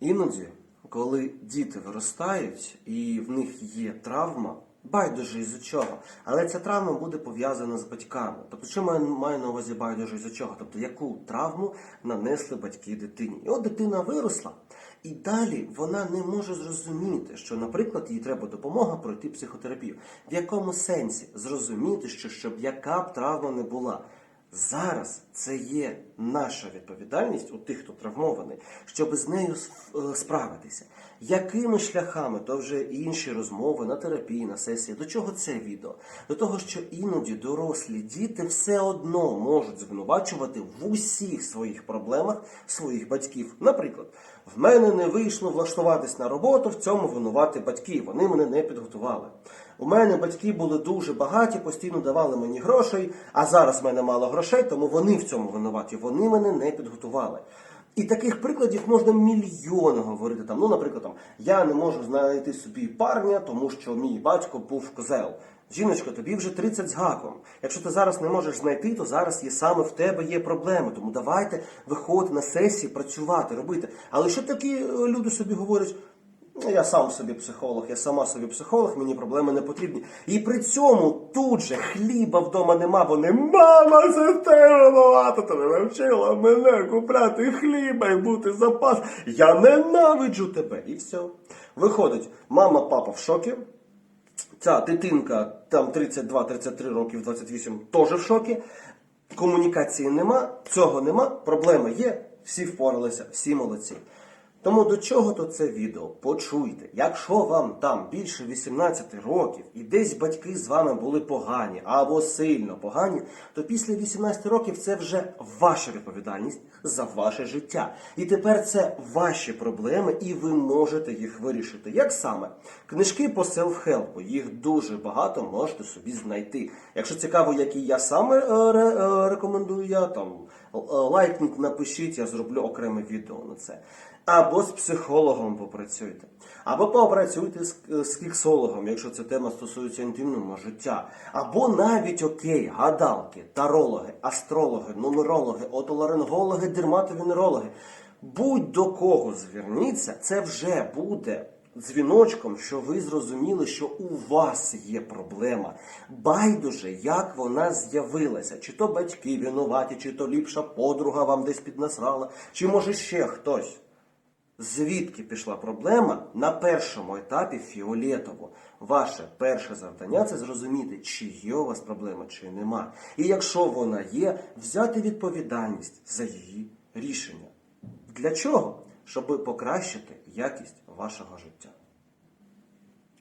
Іноді, коли діти виростають і в них є травма, байдуже із-за чого, але ця травма буде пов'язана з батьками. Тобто, що маю, маю на увазі байдуже із-за чого? Тобто, яку травму нанесли батьки дитині? І от дитина виросла, і далі вона не може зрозуміти, що, наприклад, їй треба допомога пройти психотерапію. В якому сенсі зрозуміти, що щоб яка б травма не була. Зараз це є наша відповідальність у тих, хто травмований, щоб з нею е, справитися. Якими шляхами, то вже інші розмови на терапії, на сесії. До чого це відео? До того, що іноді дорослі діти все одно можуть звинувачувати в усіх своїх проблемах своїх батьків. Наприклад, в мене не вийшло влаштуватись на роботу, в цьому винувати батьки. Вони мене не підготували. У мене батьки були дуже багаті, постійно давали мені грошей, а зараз в мене мало грошей, тому вони в цьому винуваті. Вони мене не підготували. І таких прикладів можна мільйони говорити. Там, ну, наприклад, там, я не можу знайти собі парня, тому що мій батько був козел. Жіночко, тобі вже 30 з гаком. Якщо ти зараз не можеш знайти, то зараз є саме в тебе є проблеми. Тому давайте виходити на сесії, працювати, робити. Але що такі люди собі говорять? «Ну, Я сам собі психолог, я сама собі психолог, мені проблеми не потрібні. І при цьому тут же хліба вдома нема, вони мама, це ти винувата, ти навчила мене купляти хліба і бути запас. Я ненавиджу тебе. І все. Виходить, мама, папа в шокі. Ця дитинка там 32-33 років, 28 теж в шокі. Комунікації нема, цього нема, проблеми є, всі впоралися, всі молодці. Тому до чого то це відео? Почуйте, якщо вам там більше 18 років і десь батьки з вами були погані або сильно погані, то після 18 років це вже ваша відповідальність за ваше життя. І тепер це ваші проблеми, і ви можете їх вирішити. Як саме? Книжки по селф-хелпу, їх дуже багато можете собі знайти. Якщо цікаво, які я саме е, е, рекомендую, я там е, лайкніть, напишіть, я зроблю окреме відео на це. Або з психологом попрацюйте, або попрацюйте з, з кіксологом, якщо ця тема стосується інтимного життя. Або навіть окей, гадалки, тарологи, астрологи, нумерологи, отоларингологи, дерматовенерологи. Будь до кого зверніться, це вже буде дзвіночком, що ви зрозуміли, що у вас є проблема. Байдуже, як вона з'явилася. Чи то батьки винуваті, чи то ліпша подруга вам десь піднасрала, чи може ще хтось. Звідки пішла проблема на першому етапі фіолетово? Ваше перше завдання це зрозуміти, чи є у вас проблема, чи нема. І якщо вона є, взяти відповідальність за її рішення. Для чого? Щоб покращити якість вашого життя.